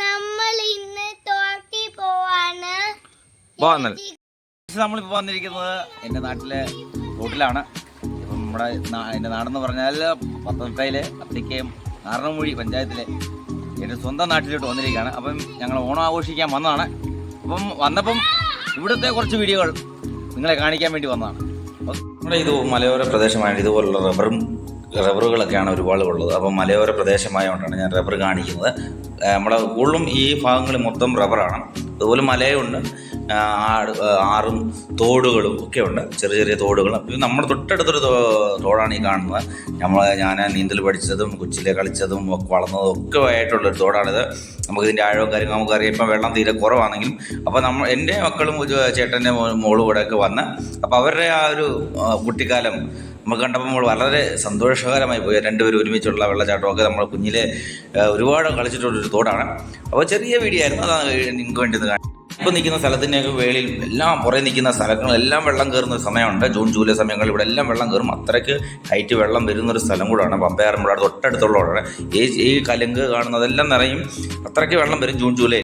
നമ്മൾ ഇന്ന് തോട്ടി പോവാണ്. പോകുന്നത് നമ്മളിപ്പോൾ വന്നിരിക്കുന്നത് എന്റെ നാട്ടിലെ റോട്ടിലാണ്. ഇപ്പം നമ്മുടെ എന്റെ എന്റെ നാടെന്ന് പറഞ്ഞാൽ പത്തനംതിട്ടയിലെ അത്തിക്കയം നാരണമൂഴി പഞ്ചായത്തിലെ എന്റെ സ്വന്തം നാട്ടിലോട്ട് വന്നിരിക്കുകയാണ്. അപ്പം ഞങ്ങൾ ഓണം ആഘോഷിക്കാൻ വന്നതാണ്. അപ്പം വന്നപ്പം ഇവിടുത്തെ കുറച്ച് വീഡിയോകൾ നിങ്ങളെ കാണിക്കാൻ വേണ്ടി വന്നതാണ്. നമ്മുടെ ഇത് മലയോര പ്രദേശമായിട്ട് ഇതുപോലുള്ള റബ്ബറും റബ്ബറുകളൊക്കെയാണ് ഒരുപാട് ഉള്ളത്. അപ്പം മലയോര പ്രദേശമായതുകൊണ്ടാണ് ഞാൻ റബ്ബർ കാണിക്കുന്നത്. നമ്മുടെ കൂടുതലും ഈ ഭാഗങ്ങളിൽ മൊത്തം റബ്ബറാണ്. അതുപോലെ മലയുണ്ട്. ആട്- ആറും തോടുകളും ഒക്കെ ഉണ്ട്. ചെറിയ ചെറിയ തോടുകൾ ഇത് നമ്മുടെ തൊട്ടടുത്തൊരു തോടാണ് ഈ കാണുന്നത്. നമ്മൾ ഞാൻ നീന്തൽ പഠിച്ചതും കൊച്ചിലെ കളിച്ചതും ഒക്കെ വളർന്നതും ഒക്കെ ആയിട്ടുള്ളൊരു തോടാണിത്. നമുക്ക് ഇതിന്റെ ആഴവും കാര്യങ്ങളും നമുക്കറിയാം ഇപ്പം വെള്ളം തീരെ കുറവാണെങ്കിലും. അപ്പോൾ നമ്മൾ എന്റെ മക്കളും ചേട്ടന്റെ മോളും കൂടെ ഒക്കെ വന്ന് അപ്പോൾ അവരുടെ ആ ഒരു കുട്ടിക്കാലം നമുക്ക് കണ്ടപ്പോൾ വളരെ സന്തോഷകരമായി പോയി. രണ്ടുപേരും ഒരുമിച്ചുള്ള വെള്ളച്ചാട്ടമൊക്കെ നമ്മൾ കുഞ്ഞിലെ ഒരുപാട് കളിച്ചിട്ടുള്ളൊരു തോടാണ്. അപ്പോൾ ചെറിയ വീഡിയോ ആയിരുന്നു. അതാണ് നിങ്ങൾക്ക് വേണ്ടി കാണാം ഇപ്പോൾ നിൽക്കുന്ന സ്ഥലത്തിന്റെയൊക്കെ വേളിയിൽ എല്ലാം പുറകെ നിൽക്കുന്ന സ്ഥലങ്ങളെല്ലാം വെള്ളം കയറുന്ന ഒരു സമയമുണ്ട്. ജൂൺ ജൂലൈ സമയങ്ങളിൽ ഇവിടെ എല്ലാം വെള്ളം കയറും. അത്രയ്ക്ക് ഹൈറ്റ് വെള്ളം വരുന്ന ഒരു സ്ഥലം കൂടാണ്. പമ്പയാറമ്പുഴ തൊട്ടടുത്തുള്ളതാണ് ഈ ഈ കലുങ്ക് കാണുന്നതെല്ലാം നിറയും. അത്രയ്ക്ക് വെള്ളം വരും ജൂൺ ജൂലൈ.